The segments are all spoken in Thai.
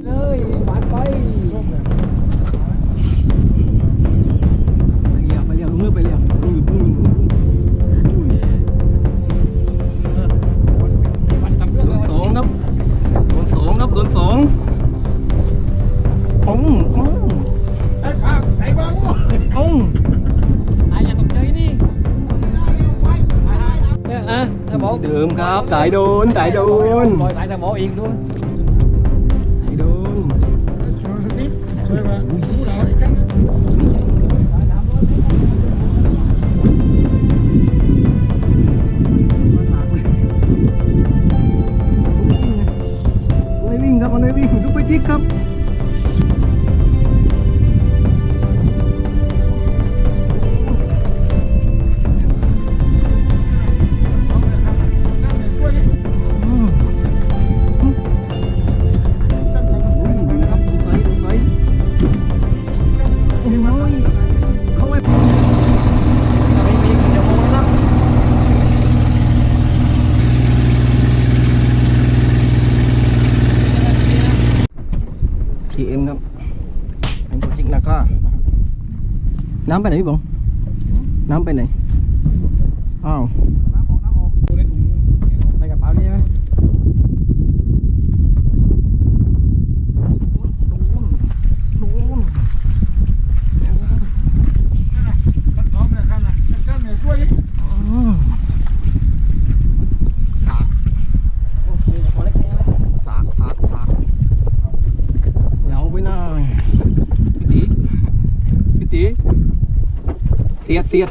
เลยหวานไปไปเรียบไปเรียบลุงเลือกไปเรียบลุงอยู่ลุงอยู่ลุงอยู่มันทำเรื่องโดนสองครับโดนสองครับโดนสองององไอ้ข้างไอ้บ้างูองไอ้อย่าตกใจนี่เนี่ยอะถ้าบอกเดิมครับสายโดนสายโดนปล่อยสายถ้าบอกเองด้วย ครับมันไม่วิ่งซุปเปอร์ชิคครับ น้ำไปไหนพี่บงน้ำไปไหน อ้าว น้ำออกน้ำออกดูในถุงในกระเป๋านี่ไหม โดน อืมสาก โอ้โหขอเล็กน้อย สากสากสากเหงาไปหน่อยพี่ตีพี่ตีเสียดเสียด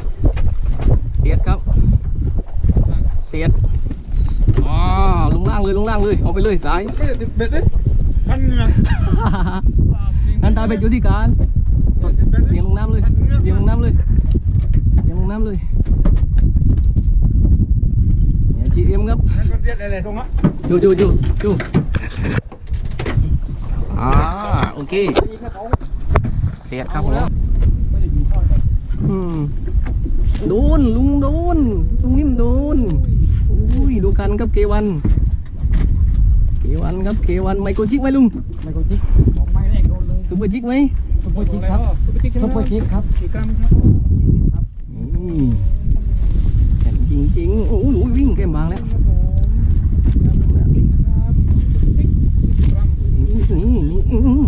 เสียดครับ เสียดอ๋อลงล่างเลยลงล่างเลยเอาไปเลยสายไม่ติดเบ็ดดิพันเงือกนั่นตาเป็ดอยู่ที่การติดเบ็ดเลี้ดิยงลงน้ำเลยพันเงือกเลี้ยงลงน้ำเลยเลี้ยงลงน้ำเลยเนี่ยจีเอ็มครับนั่นก็เรียกอะไรตรงอะจูจูจูจูอ่าโอเคนี่แค่ของเสียดครับผมไม่ได้อยู่ช่องแต่ อืม โดนลุงโดนลุงนิ่มโดนอุ้ยดูกันครับเกวัน เกวันครับเกวันไมโครจิกไหมลุงไม่กดจิ๊กของไม่แรงโดนเลยซุปเปอร์จิกไหมซุปเปอร์จิ๊กครับซุปเปอร์จิ๊กซุปเปอร์จิ๊กครับกี่กรัมครับอืมแข็งจริงจริงๆโอ้ยวิ่งแก้มบางแล้วนี่นี่อืม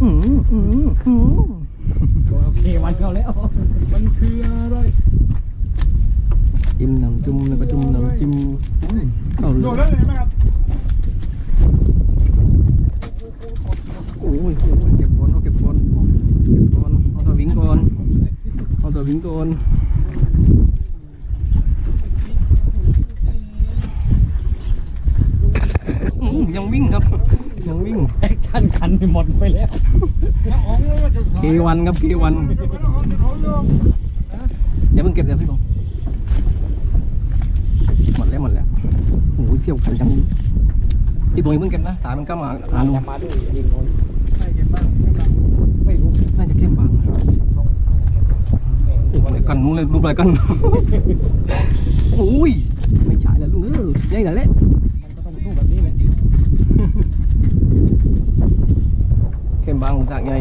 อืมอืมอืมอืมอืม โอเควันเข้าแล้ว มันคืออะไร จิ้มน้ำจุ่มแล้วก็จุ่มน้ำจิ้มอุ้ยเข้าเล โดน ย แล้วเลยไหมครับ โอ้ยโอ้ยเก็บก่อนเอาเก็บก่อนเก็บก่อนเอาสวิงก่อนเอาสวิงก่อนอืม ยังวิ่งครับ ยังวิ่งแอคชั่นคันหมดไปแล้วน้าอ๋องแล้วว่าจะเควันครับเควันเดี๋ยวเพิ่งเก็บเดี๋ยวพี่บงหมดแล้วหมดแล้วโอ้โหเสี่ยวกันจังพี่บงอย่าเพิ่งเก็บนะตามันก็มาอ่าลงจะมาด้วยยิงโดนไม่รู้น่าจะเข้มบางนะโอ้อะไรกันนู้นเลยรูปอะไรกันโอ้ยไม่ใช่แล้วลุงเออใหญ่แล้วแหละ มันก็ต้องสู้แบบนี้เลย เข้มบางจากใหญ่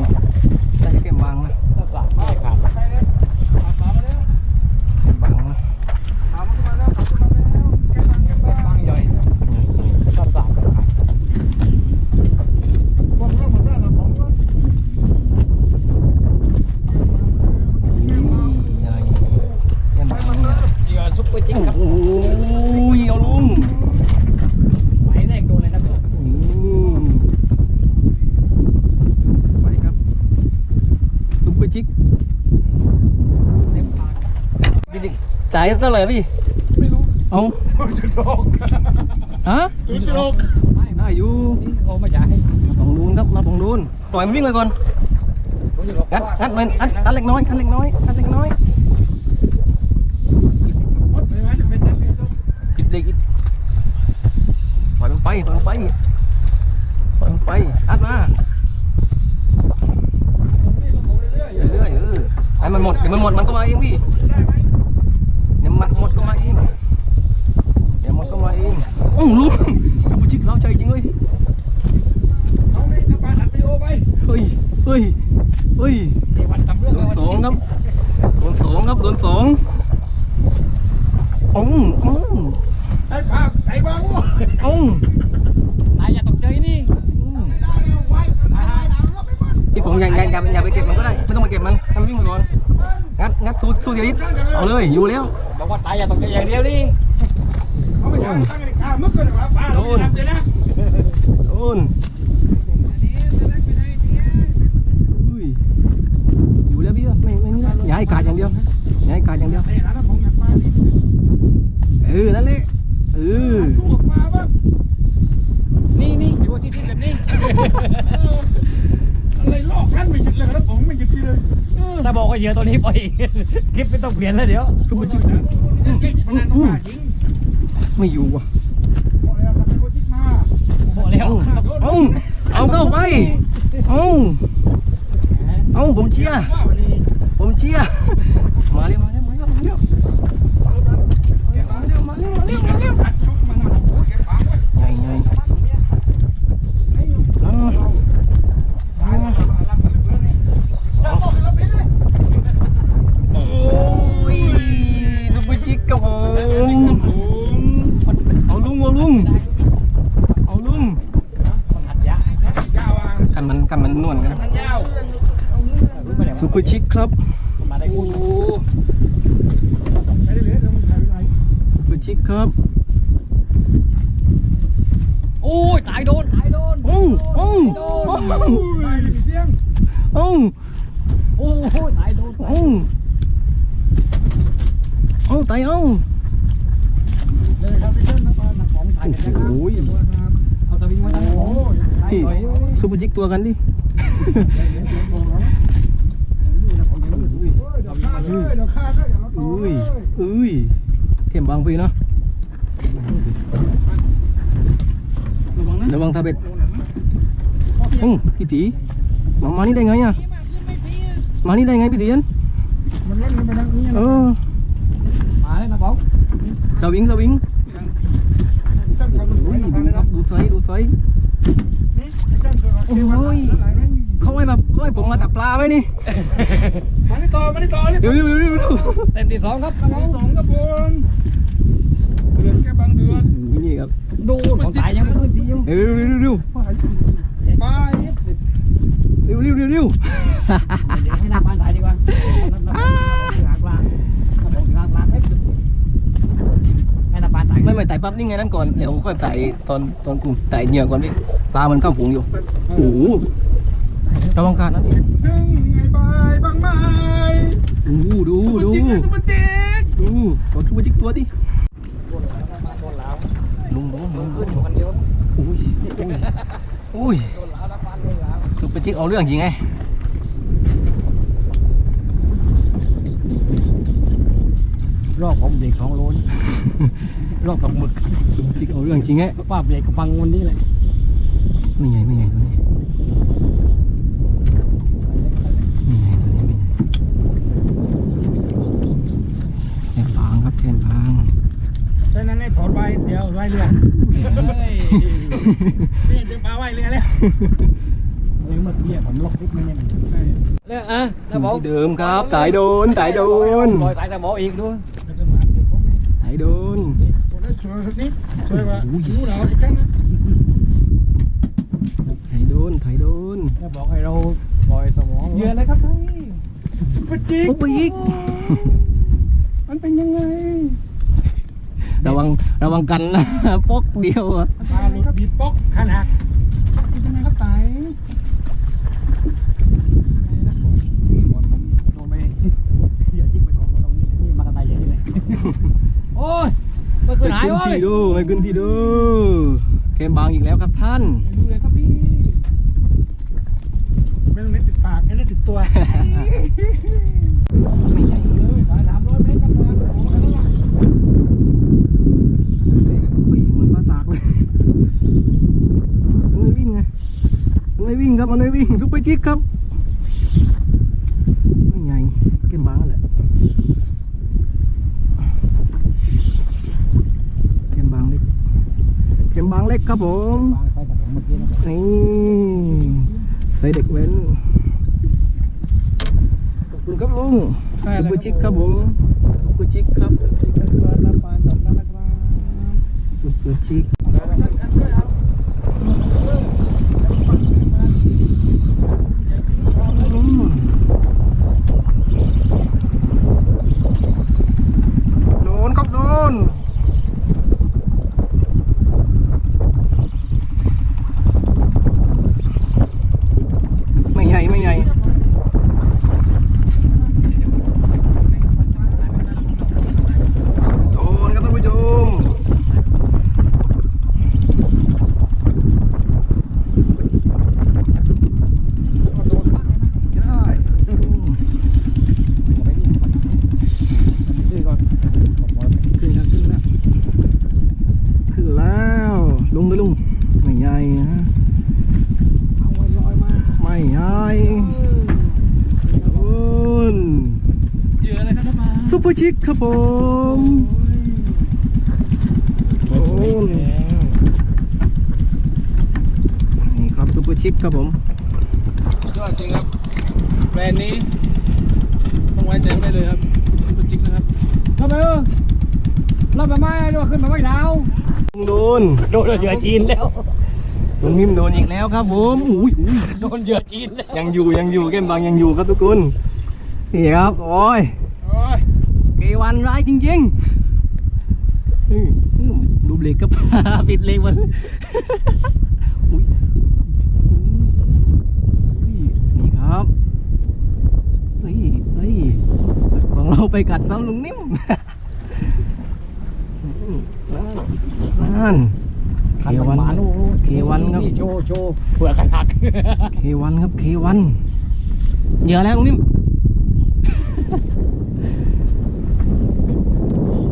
น่าจะเข้มบางนะ ถ้าสาดไม่ได้ขาด เข้มบางนะ บางใหญ่ถ้าสาดขาด ผมก็เหมือนกันนะผมก็ นี่ใหญ่เข้มบางนะ เหยื่อซุปเปอร์จิ๊กครับ โอ้ยเอาลุง ไหมแรกโดนเลยนะ อืมไปครับ ซุปเปอร์จิกเต็มปากพี่จ่ายเท่าไหร่พี่ ไม่รู้ เอาจุดโอกฮะจุดโอกได้อยู่นี่โอ้ไม่จ่ายมาตองดูนครับ มาตองดูนปล่อยมันวิ่งไปก่อนงัดงัดมันอัดอัดเล็กน้อย อัดเล็กน้อย อัดเล็กน้อยวัดเลยนะจะเป็นนั่นเลยต้องอิดเด็กอิดปล่อยมันไป ปล่อยมันไป ปล่อยมันไป อัดมา นี่เราเรื่อย เรื่อยๆเออ ให้มันหมดเดี๋ยวมันหมดมันก็มาเองพี่ ๆได้ไหม เดี๋ยวมันหมดก็มาเองเดี๋ยวหมด โอ้ลุงซูเปอร์ชิคเราใจจริงเลย เอาเลยน้ำปลาอัดวิดีโอไป เฮ้ยเฮ้ยเฮ้ย มีวันทำเรื่อง โดนสองครับโดนสองครับโดนสองอ้งอ้ง ไอ้ปลาไอ้ปลาวัว อ้ง นายอย่าตกใจนี่ พี่ผมอย่าอย่าอย่าอย่าไปเก็บมันก็ได้ ไม่ต้องมาเก็บมันให้มันวิ่งไปก่อนงัดงัดสู้สู้เดียวนิดเอาเลยอยู่แล้วบอกว่าตายอย่าตกใจอย่างเดียวนี่เขาไม่ใช่ตั้งนาฬิกามึกกันหรอปลาเราไม่ทำเลยนะ โดนอุ้ยอยู่แล้วพี่ไม่ไม่นี่นะอย่าให้ขาดอย่างเดียวอย่าให้ขาดอย่างเดียว ไอ้ร้านของอยากปลาดิ เออนั่นแหละเออ สู้กับปลาบ้าง นี่นี่อยู่ที่ที่แบบนี้ อะไรลอกท่านไม่หยุดเลยครับผมไม่หยุดทีเลย ถ้าบอกว่าเหยื่อตัวนี้ปล่อย คลิปไม่ต้องเปลี่ยนแล้วเดี๋ยวซุปเปอร์ชิคมันนั่นต้องมาจริงไม่อยู่ว่ะบอกแล้วครับเป็นคนที่มาบอกแล้วเอาเอาเอาเข้าไปเอาเอาผมเชียร์ว่าวันนี้ผมเชียร์มาเร็วมาเร็วมาเร็วมาเร็ว นี่นะกัดชุกมันนะโอ้เก็บปลาไว้ ใหญ่ใหญ่เอาเอาโอ้ยซุปเปอร์ชิคกับผมเอาลุงเอาลุงเอาลุง มันหัดยา ยาวอะ กันมันกันมันนวลกันมันยาวไม่ได้ซุปเปอร์ชิคครับมาได้กูไม่ได้เลยเดี๋ยวมันใช้เวลาซุปเปอร์ชิคครับโอ้ยตายโดนตายโดนโอ้โอ้โอ้ไปเลยเสียงโอ้โอ้ยตายโดนโอ้โอ้ตายเอาเลยครับพี่เจ้าน้ำปลาหนักของตายกันแล้วโอ้ยเอาตะวิงมาตั้งโอ้ยที่ ซุปเปอร์ชิคตัวกันดิเดี๋ยวฆ่าเลยเดี๋ยวฆ่าเลยอย่าเราโตอุ้เลยยอุ้ยเข้มบางปีเนาะ ระวังทาเบ็ดโอ้พี่ตีมามานี่ได้ไงอะ มานี่ได้ไงพี่ตีนมันเล่นกันไปทางนี้เอนะอมาเลยนะบอกสวิงสวิงตั้งความรู้ อุ้ย ไว้ ดู นะ ครับดูไซส์ดูไซส์ นี่ตั้งตัว โอ้ย เขา ให้มาเขาให้ผมมาตักปลาไหมนี่ มานี่ต่อมานี่ต่อนี่เดี๋ยวเดี๋ยวเดี๋ยวเดี๋ยวเต็มที่สองครับสองสองครับผมเดือนแค่บางเดือนนี่ครับดูของตายยังไม่ขึ้นทีอยู่เดี๋ยวเดี๋ยวเดี๋ยวเดี๋ยวไปเดี๋ยวเดี๋ยวเดี๋ยวเดี๋ยวเดี๋ยวให้นักบ้านตายดีกว่าหางปลาถ้าบอกถึงหางปลาให้นักบ้านตายไม่ไม่ไต่ปั๊บนี่ไงนั่นก่อนเดี๋ยวค่อยไต่ตอนตอนกลุ่มไต่เหยื่อก่อนพี่ปลามันเข้าฝูงอยู่โอ้โห ระวังการนะพี่ถึงไงบายบางไม้ดูดูดูจริงนะตัวจริงดูกดทุกจิกตัวดิลุงลุงลุงลุงคนเดียวอุ้ยอุ้ยคือปจิกเอาเรื่องจริงไงรอบผมเบรกสองโลนรอบกับหมึกจิกเอาเรื่องจริงไงป้าเบรกกับฟังวันนี้แหละไม่ไงไม่ไงตัวนี้ไม่ไงตัวนี้ไม่ไงแค่พางครับแค่พาง แต่นั้นให้ถอดไว้เดี๋ยวไว้เรือนี่ถึงปลาไว้เรือแล้วเลยเมื่อกี้ผมล็อกปุ๊บไม่แน่นใช่เนี่ยอะนะบอกเดิมครับสายโดนสายโดนลอยสายตะบอกอีกด้วยแล้วก็มาเดี๋ยวผมนี่สายโดนผมได้ช่วยนี่ช่วยว่าหิวเหรอไอ้กันนะสายโดนสายโดนจะบอกให้เราปล่อยสมองเยือนเลยครับพี่ปะจิกปุ๊บไปอีกมันเป็นยังไง ระวังระวังกันนะปอกเดียวอะปลาหลุดบีบป๊อกคันหักเป็นยังไงครับไต่โดนไปเดี๋ยวจิ้งไปท้องตรงนี้นี่มากระต่ายใหญ่เลยโอ้ยเมื่อคืนหายขึ้นเว้ที่ยดูไม่ขึ้นที่ดูเกมบางอีกแล้วครับท่านไปดูเลยครับพี่ไม่ต้องเล่นติดปากให้เล่นติดตัวไม่ใหญ่ เลยสายสามร้อยเมตรกันมาโอ้โหแล้วล่ะ อุ้ยเหมือนปลาสากเลยมันไม่วิ่งไงมันไม่ วิ่งครับมันไม่วิ่งซุปเปอร์จิกครับไม่ใหญ่เกมบางนั่นแหละเกมบางเล็กเข็มบางเล็กครับผมบางใส่กับผมเมื่อกี้นะครับนี่ใส่เด็กเว้นขอบคุณครับลุงซุปเปอร์ชิคครับผมซุปเปอร์ชิคครับจิกกระดาษปานสำคัญนะครับซุปเปอร์ชิคอืมโดนครับโดนไม่ใหญ่ไม่ใหญ่โดนครับท่านผู้ชม ได้อืม ชื่อก่อน ขึ้นแล้วขึ้นแล้วขึ้นแล้วลุงด้วยลุงไม่ใหญ่นะ เอาไว้ลอยมา ไม่ใหญ่โอ้น เหยื่ออะไรครับท่านมา ซุปเปอร์ ชิคครับผม โอ้นนี่ครับซุปเปอร์ชิคครับผมยอดจริงครับแบรนด์นี้ต้องไว้ใจได้เลยครับซุปเปอร์จิกนะครับทำไมเออรับมาไม่ด้วยขึ้นมาไม่ดาวลุงโดนโดนเหยื่อจีนแล้วลุงนิ่มโดนอีกแล้วครับผมอุ้ยอุ้ยโดนเหยื่อจีนแล้วยังอยู่ยังอยู่แก้มบางยังอยู่ครับทุกคนนี่ครับโอ้ยโอ้ยเก วันร้ายจริงๆอืมอืมดูเบรกครับปิดเบรกมันอุ๊ยอุ๊ยนี่ครับเฮ้ยเฮ้ยรถของเราไปกัดซ้ำลุงนิ่มอืมนั่นขันมันหมาโอ้โหเควันครับนี่โชว์โชว์เผื่อกันหักเควันครับเควันเหยื่อแล้วลุงนิ่ม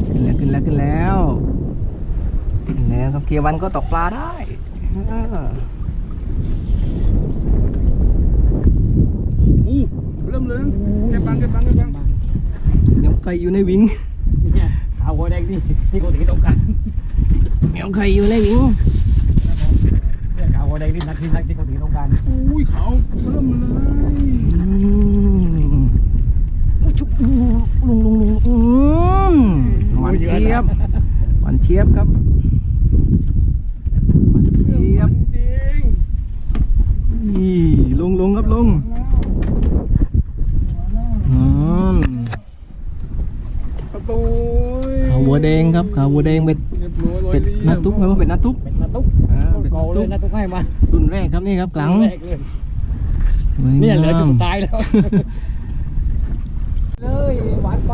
ขึ้น แล้วขึ้นแล้วขึ้นแล้วขึ้นแล้วครับเควันก็ตกปลาได้อ่าอู้เริ่มเลยนะแกบังแกบังแกบังเหนียวไก่อยู่ในวิงเนี่ยขาวหัวแดงนี่ที่คนที่ต้องการเหนียวไก่อยู่ในวิงเนี่ยขาวหัวแดงนี่นักที่นักที่คนที่ต้องการอุ้ยเขาเริ่มเลย เชียบครับหวานเชียบจริงนี่ลุงลุงครับลุงอืมประตูขาวบัวแดงครับขาวบัวแดงเป็นเรียบร้อยร้อยเป็ดลี่ยมนาตุ๊กไหมว่าเป็ดนาตุ๊กเป็นนาตุ๊กอ่าเป็ดโกนาเลตุ๊ยกนาตุ๊กให้มารุ่นแรกครับนี่ครับกลังแรกเลยเนี่ยเหลือจุดสุดท้ายแล้วเลยหวานไป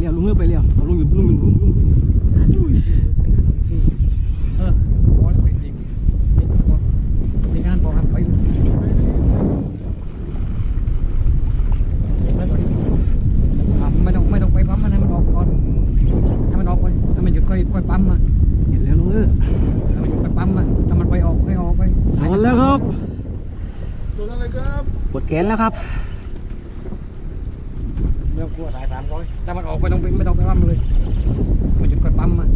ไปเรียวลุงเอ้ยไปเรียวเอาลุงอยู่ลุงอยู่ลุงลุงเออพอเป็นจริงเป็นงานพอครับไปไม่ต้องไม่ต้องไปปั๊มมันให้มันออกก่อนให้มันออกไปถ้ามันหยุดก็ค่อยปั๊มมาเห็นแล้วลุงเอ้ยถ้ามันหยุดไปปั๊มมาถ้ามันไปออกให้ออกไปโดแล้วครับตัวอะไรครับปวดแขนแล้วครับ เรื่องกลัวสายสามร้อยถ้ามันออกไปต้องไปไม่ต้องไปปั๊มเลยมันหยุดค่อยปั๊มมา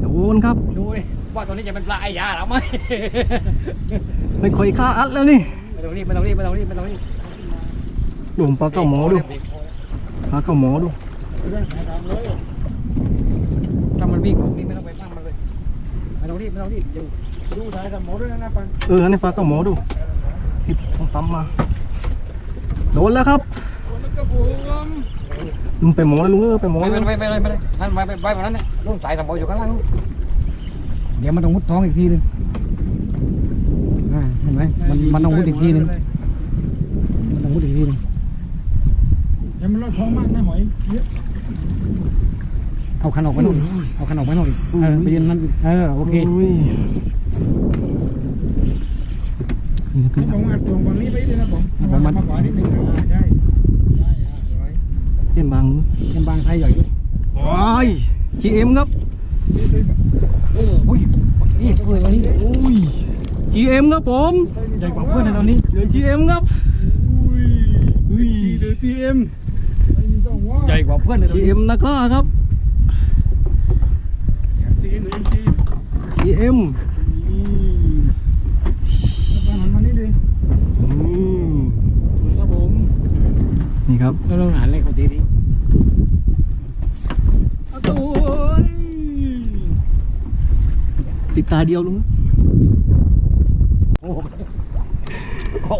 โดนครับดูดิว่าตัวนี้จะเป็นปลาไอ้ยาหรือไม่ไม่ค่อยกล้าอัดแล้วนี่ไม่ต้องรีบไม่ต้องรีบไม่ต้องรีบไม่ต้องรีบดูผมปลาเข้าหมอดูปลาเข้าหมอดูถ้ามันวิ่งออกนี่ไม่ต้องไปปั้มมันเลยไม่ต้องรีบไม่ต้องรีบอยู่ดูสายสมอด้วยนะนะปันเอออันนี้ปลาเข้าหมอดู ที่ต้องปั๊มมา โดนแล้วครับตัวนั้นก็ผมลุงไปหมอแล้วลุงเอ้ยไปหมอไม่แล้วไม่ไม่ไม่ไม่นั่นไปไปไปวันนั้นเนี่ยลูกสายสบอยู่ข้างล่างลูกเดี๋ยวมันต้องมุดท้องอีกทีนึงอ่าเห็นไหมมันมันต้องมุดอีกทีนึงมันต้องมุดอีกทีนึงเดี๋ยังมันลดท้องมากนะหมอยเยอะเอาขันออกไปโน่นเอาขันออกไปโน่นอีกเออไปยืนนั่นเออโอเค นี่ผมอัดตรงฝั่งนี้ไปเลยนะผมมาขวานิดนึงอ่าใช่ใช่อ่าสวยเต้นบางเป็นบางไทยใหญ่ลูกว้าย GM ครับนี่เลยแบบเอออุ้ยนี่เลยวันนี้อุ้ย GM ครับผมใหญ่กว่าเพื่อนในตอนนี้เดี๋ยว GM ครับอุ้ยอุ้ยทีนึงทีเอ็มใหญ่กว่าเพื่อนเลยทีเอ็มนะก็ครับจีเอ็มจีเอ็ม มานี่ดิ สวยครับผม นี่ครับเราลองหาเลขคนทีดิเอาตัวติดตาเดียวลุงโอ้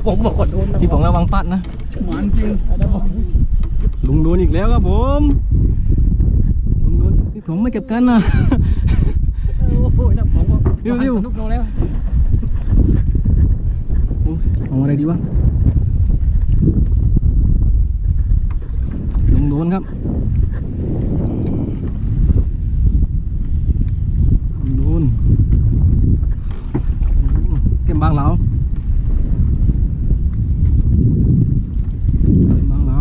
ผมบอกก่อนโดนพี่ป๋องระวังปัดนะหวานจริงลุงโดนอีกแล้วครับผมลุงโดนพี่ผมไม่เก็บกันนะโอ้ยนะผมก็เร็วๆลูกโดนแล้วเอาอะไรดีวะ ลุงโดนครับลุงโดนเก็ บบางเหลาเก็บบางเหลา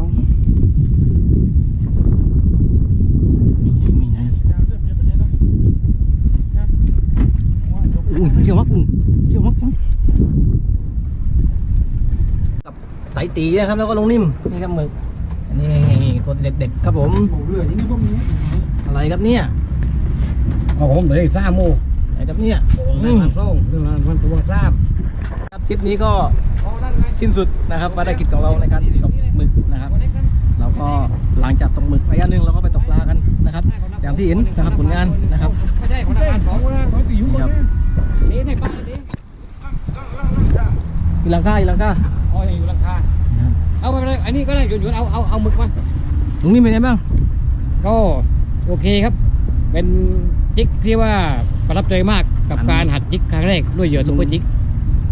ไม่ไงไม่ไงอุ้ยเจียวมักลุงเจียวมักจังกับไตตีนะครับแล้วก็ลงนิ่มนี่ครับหมึกนี่ตัวเด็ดๆครับผมเรืออย่างนี้พวกนี้อะไรครับเนี่ยเอาผมเลยซ่าโมอะไรครับเนี่ยเรื่องมันส่งเรื่องมันตัวซ่า ครับคลิปนี้ก็สิ้นสุดนะครับภารกิจของเราในการตกหมึกนะครับเราก็หลังจากตกหมึกระยะหนึ่งเราก็ไปตกปลากันนะครับ อย่างที่เห็นนะครับผลงานนะครับไม่ใช่คนละการของนะเขาตีอยู่นี่ครับนี่ในบ้านนี่อีลังกาอีลังกาอ๋อยังอยู่ราคานะครับเอาไปเลยอันนี้ก็ได้หยุดๆเอาเอาเอาหมึกมาลุงนิ่มเป็นไงบ้างก็โอเคครับ เป็นจิกที่ว่าประทับใจมากกับการหัดจิกครั้งแรกด้วยเหยื่อซุปเปอร์จิก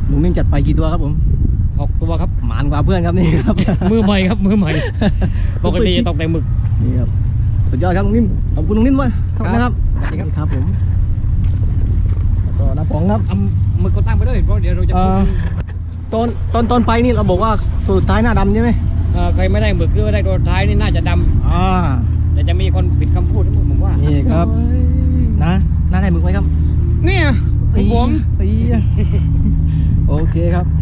ลุงนิ่มจัดไปกี่ตัวครับผมหกตัวครับ หมานกว่าเพื่อนครับนี่ครับ มือใหม่ครับ มือใหม่ปกติจะตกแต่หมึกนี่ครับสุดยอดครับลุงนิ่มขอบคุณลุงนิ่มด้วยนะครับสวัสดีครับครับผมแล้วก็น้าป๋องครับเอาหมึกก็ตั้งไปด้วยเพราะเดี๋ยวเราจะเอ่พูดอตอนตอนตอนไปนี่เราบอกว่าตัวสุดท้ายหน้าดำใช่ไหมเอ่อใครไม่ได้หมึกหรือว่าได้ตัวท้ายนี่น่าจะดอ่าำแต่จะมีคนผิดคำพูดนะผมว่านี่ครับ นะหน้าได้หมึกไหมครับ เนี่ยของผมปี๊ยะ โอเคครับ